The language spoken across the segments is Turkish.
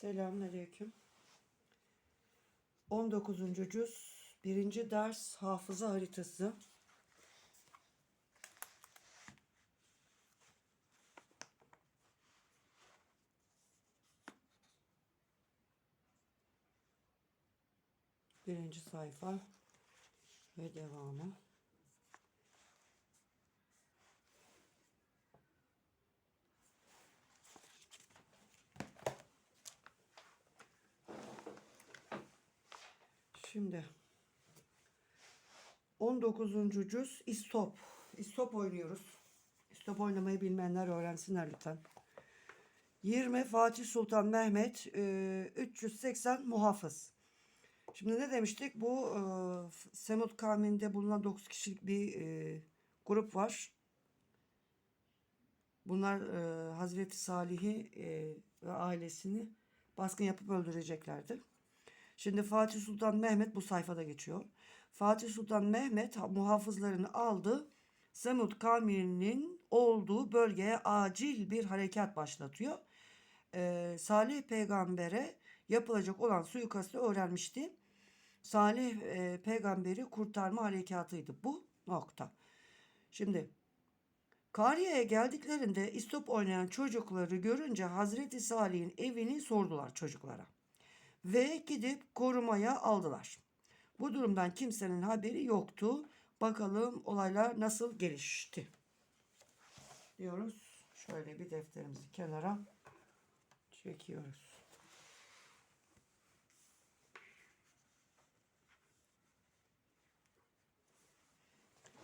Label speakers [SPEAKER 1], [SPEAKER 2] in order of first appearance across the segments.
[SPEAKER 1] Selamünaleyküm. 19. cüz 1. ders hafıza haritası. Birinci sayfa ve devamı. Şimdi 19. cüz istop. İstop oynuyoruz. İstop oynamayı bilmeyenler öğrensinler lütfen. 20 Fatih Sultan Mehmet e, 380 muhafız. Şimdi ne demiştik? Bu e, Semut kavminde bulunan 9 kişilik bir e, grup var. Bunlar e, Hazreti Salih'i e, ve ailesini baskın yapıp öldüreceklerdi. Şimdi Fatih Sultan Mehmet bu sayfada geçiyor. Fatih Sultan Mehmet muhafızlarını aldı. Semud kavminin olduğu bölgeye acil bir harekat başlatıyor. Ee, Salih peygambere yapılacak olan suikastı öğrenmişti. Salih e, peygamberi kurtarma harekatıydı bu nokta. Şimdi Kariye'ye geldiklerinde istop oynayan çocukları görünce Hazreti Salih'in evini sordular çocuklara ve gidip korumaya aldılar. Bu durumdan kimsenin haberi yoktu. Bakalım olaylar nasıl gelişti. Diyoruz. Şöyle bir defterimizi kenara çekiyoruz.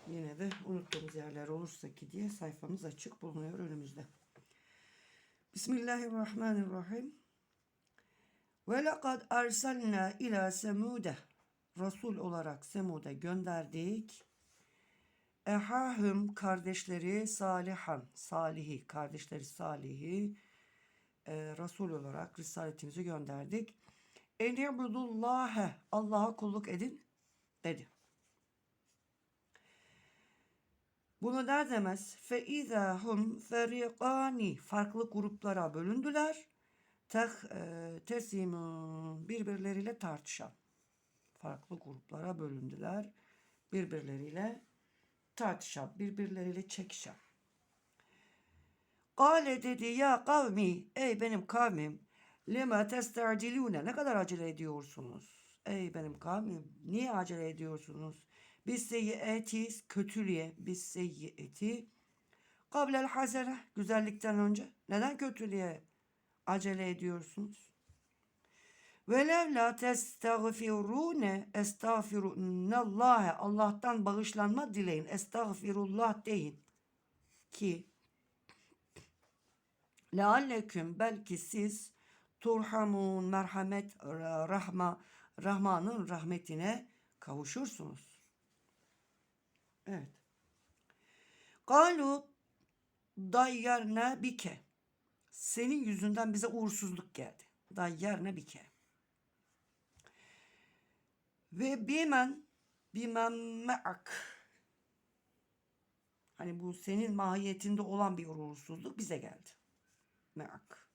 [SPEAKER 1] Yine de unuttuğumuz yerler olursa ki diye sayfamız açık bulunuyor önümüzde. Bismillahirrahmanirrahim. Ve lekad erselna ila semude. Resul olarak Semud'e gönderdik. Ehahüm kardeşleri Salihan, Salihi, kardeşleri Salihi e, Resul olarak risaletimizi gönderdik. En ibudullâhe, Allah'a kulluk edin dedi. Bunu der demez fe izahum ferikani farklı gruplara bölündüler tek e, tesimun birbirleriyle tartışan farklı gruplara bölündüler. Birbirleriyle tartışan, birbirleriyle çekişen. Kale dedi ya kavmi, ey benim kavmim, lima testacilune, ne kadar acele ediyorsunuz? Ey benim kavmim, niye acele ediyorsunuz? Biz seyyiyeti, kötülüğe, biz seyyiyeti, kablel hasene, güzellikten önce. Neden kötülüğe acele ediyorsunuz? Velev la testağfirune estağfirunnallâhe Allah'tan bağışlanma dileyin. Estağfirullah deyin. Ki lealleküm belki siz turhamun merhamet rahma Rahman'ın rahmetine kavuşursunuz. Evet. Galu dayyarna bike senin yüzünden bize uğursuzluk geldi. Daha yerine bir kere. Ve bimen bimen me'ak hani bu senin mahiyetinde olan bir uğursuzluk bize geldi. Me'ak.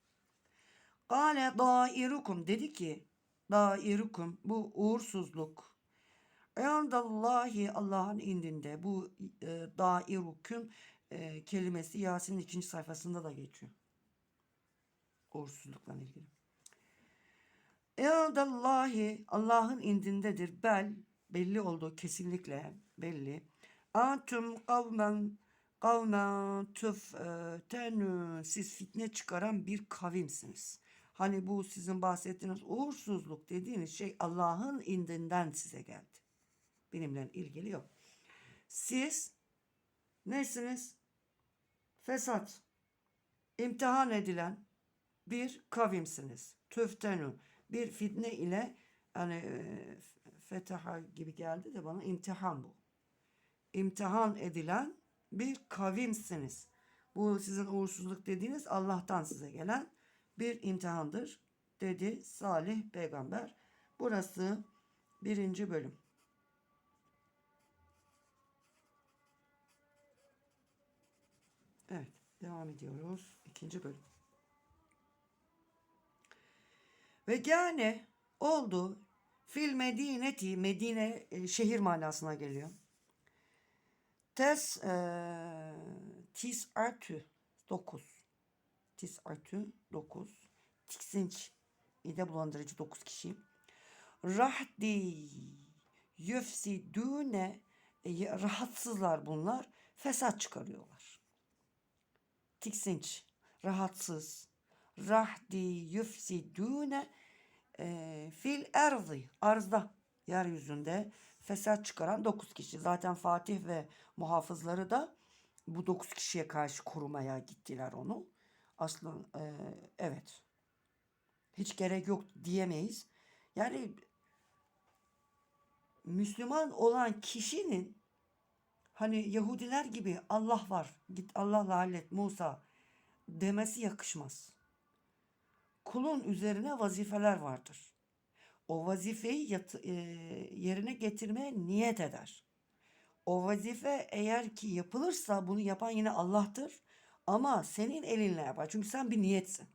[SPEAKER 1] Kale dairukum dedi ki dairukum bu uğursuzluk Endallahi Allah'ın indinde bu e, dairukum e, kelimesi Yasin'in ikinci sayfasında da geçiyor uğursuzlukla ilgili. Eadallahi Allah'ın indindedir. Bel belli olduğu kesinlikle belli. Antum kavmen kavmen tüftenü siz fitne çıkaran bir kavimsiniz. Hani bu sizin bahsettiğiniz uğursuzluk dediğiniz şey Allah'ın indinden size geldi. Benimle ilgili yok. Siz nesiniz? Fesat, imtihan edilen, bir kavimsiniz. Tüftenu bir fitne ile hani e, fetaha gibi geldi de bana imtihan bu. İmtihan edilen bir kavimsiniz. Bu sizin uğursuzluk dediğiniz Allah'tan size gelen bir imtihandır dedi Salih peygamber. Burası birinci bölüm. Evet devam ediyoruz. ikinci bölüm. Ve gane oldu fil medineti Medine e, şehir manasına geliyor. Tes e, tis artı 9. Tis artı 9. Tiksinç mide bulandırıcı 9 kişi. Rahdi yüfsidüne e, rahatsızlar bunlar. Fesat çıkarıyorlar. Tiksinç, rahatsız. Rahdi yüfsidüne e, fil erzi, arzda, yeryüzünde fesat çıkaran 9 kişi. Zaten Fatih ve muhafızları da bu 9 kişiye karşı korumaya gittiler onu. Aslında e, evet. Hiç gerek yok diyemeyiz. Yani Müslüman olan kişinin hani Yahudiler gibi Allah var git Allah'la hallet Musa demesi yakışmaz. Kulun üzerine vazifeler vardır. O vazifeyi yat- e, yerine getirmeye niyet eder. O vazife eğer ki yapılırsa bunu yapan yine Allah'tır. Ama senin elinle yapar. Çünkü sen bir niyetsin.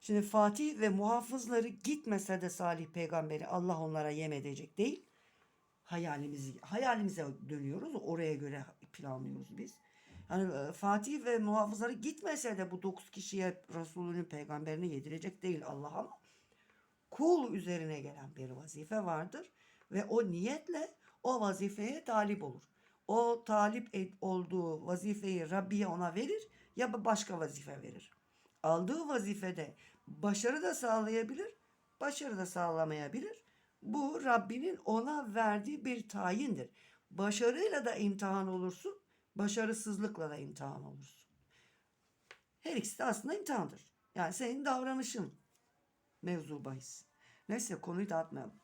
[SPEAKER 1] Şimdi Fatih ve muhafızları gitmese de Salih peygamberi Allah onlara yem edecek değil. Hayalimizi, hayalimize dönüyoruz. Oraya göre planlıyoruz biz. Yani e, Fatih ve muhafızları gitmese de bu dokuz kişiye Resulünün peygamberini yedirecek değil Allah ama kul üzerine gelen bir vazife vardır ve o niyetle o vazifeye talip olur. O talip et- olduğu vazifeyi Rabbiye ona verir ya başka vazife verir. Aldığı vazifede başarı da sağlayabilir, başarı da sağlamayabilir. Bu Rabbinin ona verdiği bir tayindir. Başarıyla da imtihan olursun, başarısızlıkla da imtihan olursun. Her ikisi de aslında imtihandır. Yani senin davranışın mevzu bahis. Neyse konuyu dağıtmayalım.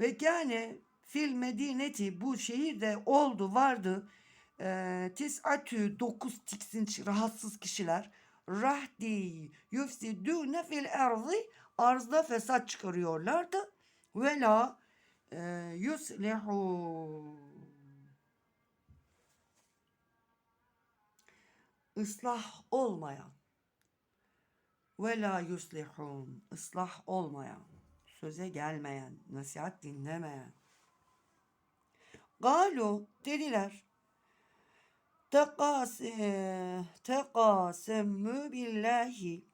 [SPEAKER 1] Ve yani fil medineti bu şehirde oldu vardı. E, tisatü dokuz tiksinç rahatsız kişiler. Rahdi yüfsidüne fil erzi arzda fesat çıkarıyorlardı. Ve la e, yuslihu ıslah olmayan ve la yuslihun ıslah olmayan söze gelmeyen nasihat dinlemeyen. Galu dediler Tekase, tekasemü billahi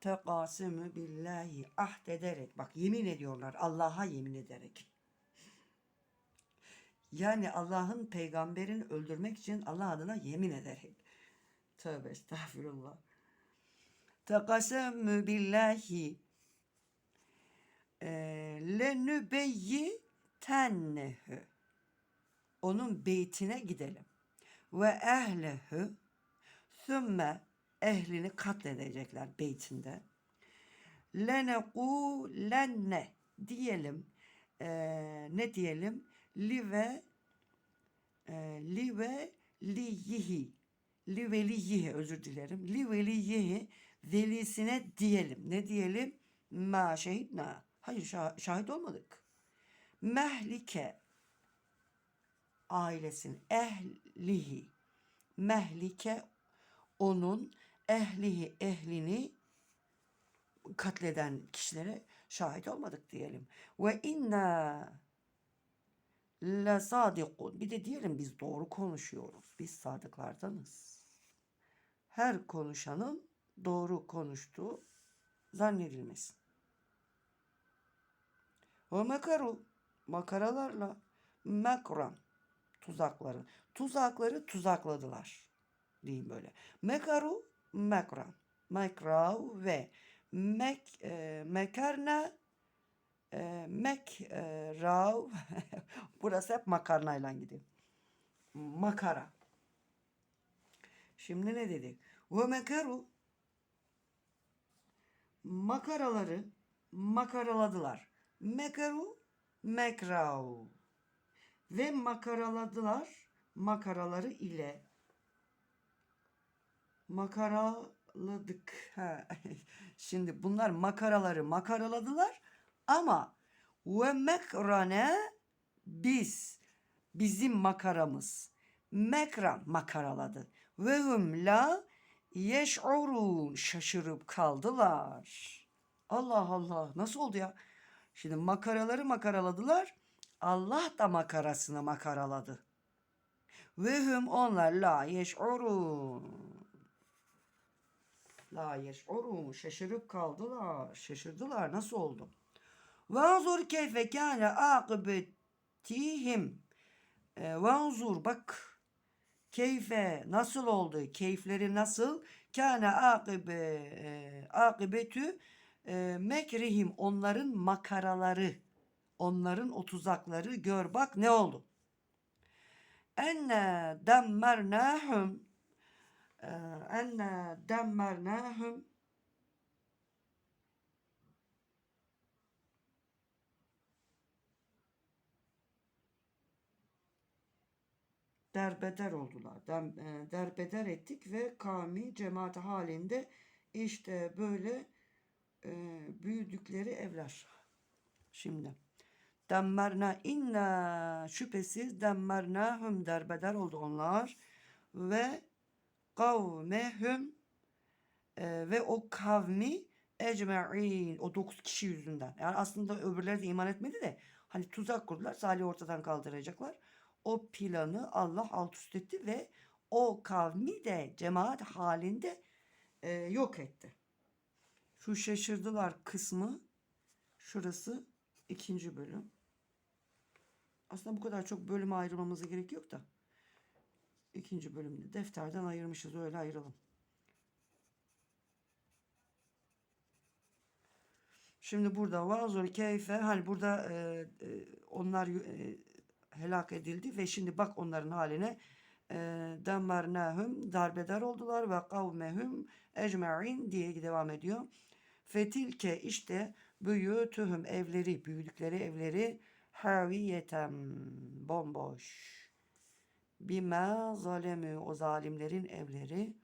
[SPEAKER 1] tekasemü billahi ahd ederek bak yemin ediyorlar Allah'a yemin ederek. Yani Allah'ın peygamberini öldürmek için Allah adına yemin ederek tövbe estağfurullah tekasemü billahi e, lenübeyyi tennehu onun beytine gidelim. Ve ehlehu sümme ehlini katledecekler beytinde. Lenekulenne diyelim eee, ne diyelim li ve eee, li ve liyihi li veliyihi özür dilerim li veliyihi velisine diyelim ne diyelim ma şehidna hayır şah- şahit olmadık mehlike ailesinin ehlihi mehlike onun ehlihi ehlini katleden kişilere şahit olmadık diyelim. Ve inna la sadikun. Bir de diyelim biz doğru konuşuyoruz. Biz sadıklardanız. Her konuşanın doğru konuştuğu zannedilmesin. Ve makaru makaralarla mekran tuzakları. Tuzakları tuzakladılar. Diyeyim böyle. Mekaru mekran. Mekrav ve mek e, mekarna e, mek e, rav burası hep makarnayla gidiyor. Makara. Şimdi ne dedik? Ve mekaru makaraları makaraladılar. Mekaru mekrav ve makaraladılar makaraları ile makaraladık. Ha. Şimdi bunlar makaraları makaraladılar ama ve mekrane biz bizim makaramız mekran makaraladı ve hum la yeş'urun şaşırıp kaldılar. Allah Allah nasıl oldu ya? Şimdi makaraları makaraladılar. Allah da makarasını makaraladı. Ve hüm onlar la yeş'urun. La yeş'urun şaşırıp kaldılar. Şaşırdılar nasıl oldu? Vanzur keyfe kâne akıbetihim. E, vanzur bak keyfe nasıl oldu? Keyifleri nasıl? Kâne akıbe e, akıbetü e, mekrihim onların makaraları onların o tuzakları gör bak ne oldu? Enne demmernâhum e, enne demmernâhum derbeder oldular. E, derbeder ettik ve kavmi cemaati halinde işte böyle e, büyüdükleri evler. Şimdi demmerna inna şüphesiz demmernahum derbeder oldu onlar ve kavmehum e, ve o kavmi ecme'in o dokuz kişi yüzünden. Yani aslında öbürleri de iman etmedi de hani tuzak kurdular. Salih ortadan kaldıracaklar. O planı Allah alt üst etti ve o kavmi de cemaat halinde e, yok etti. Şu şaşırdılar kısmı şurası ikinci bölüm. Aslında bu kadar çok bölüme ayrılmamıza gerek yok da. ikinci bölümde defterden ayırmışız öyle ayıralım. Şimdi burada vazur keyfe hani burada e, e, onlar e, helak edildi ve şimdi bak onların haline e, demmernahum darbedar oldular ve kavmehum ecma'in diye devam ediyor. Fetilke işte büyütühüm evleri büyüdükleri evleri haviyetem bomboş. Bima zalemü o zalimlerin evleri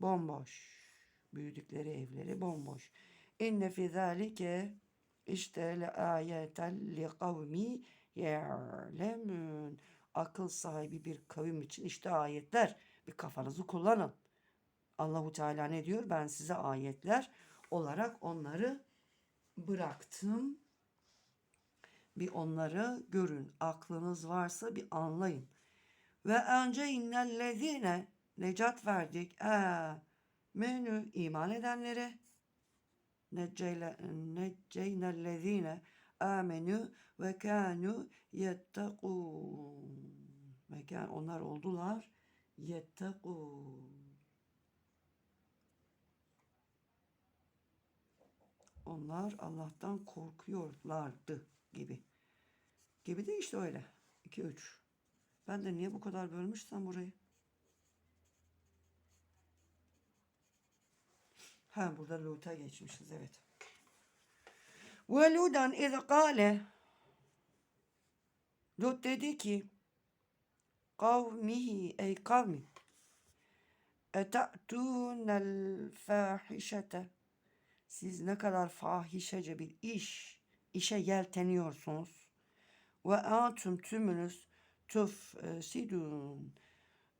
[SPEAKER 1] bomboş. Büyüdükleri evleri bomboş. İnne fi zalike işte le ayeten li kavmi ye'lemün. Akıl sahibi bir kavim için işte ayetler. Bir kafanızı kullanın. Allahu Teala ne diyor? Ben size ayetler olarak onları bıraktım. Bir onları görün. Aklınız varsa bir anlayın. Ve önce innellezine necat verdik. E, menü iman edenlere necceynellezine amenü ve kânü yettekûn. Ve kân, onlar oldular yettekûn. Onlar Allah'tan korkuyorlardı gibi. Gibi de işte öyle. 2 3. Ben de niye bu kadar bölmüşsem burayı? Ha burada Lut'a geçmişiz evet. Ve Ludan iz kâle Lut dedi ki kavmihi ey kavmi ete'tûnel fâhişete siz ne kadar fahişece bir iş işe yelteniyorsunuz. Ve antum tümünüz tüf sidun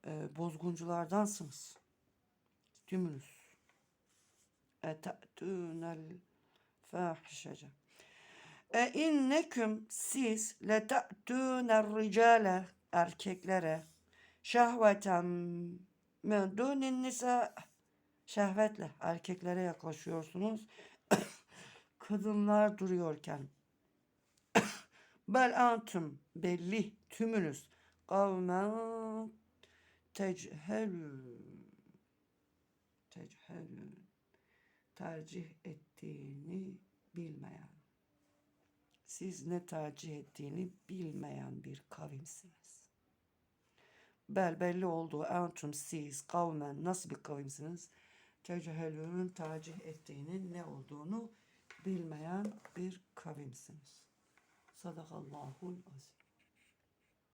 [SPEAKER 1] e, bozgunculardansınız. Tümünüz. Ete'tûnel fâhişece e inneküm siz le te'tûner ricale erkeklere şehveten min dunin nisa. Şehvetle erkeklere yaklaşıyorsunuz. Kadınlar duruyorken. Bel antum belli tümünüz. Kavmen techelün techelün tercih ettiğini bilmeyen siz ne tercih ettiğini bilmeyen bir kavimsiniz. Bel belli oldu entum siz kavmen nasıl bir kavimsiniz? Tecehelünün tercih ettiğinin ne olduğunu bilmeyen bir kavimsiniz. Sadakallahul azim.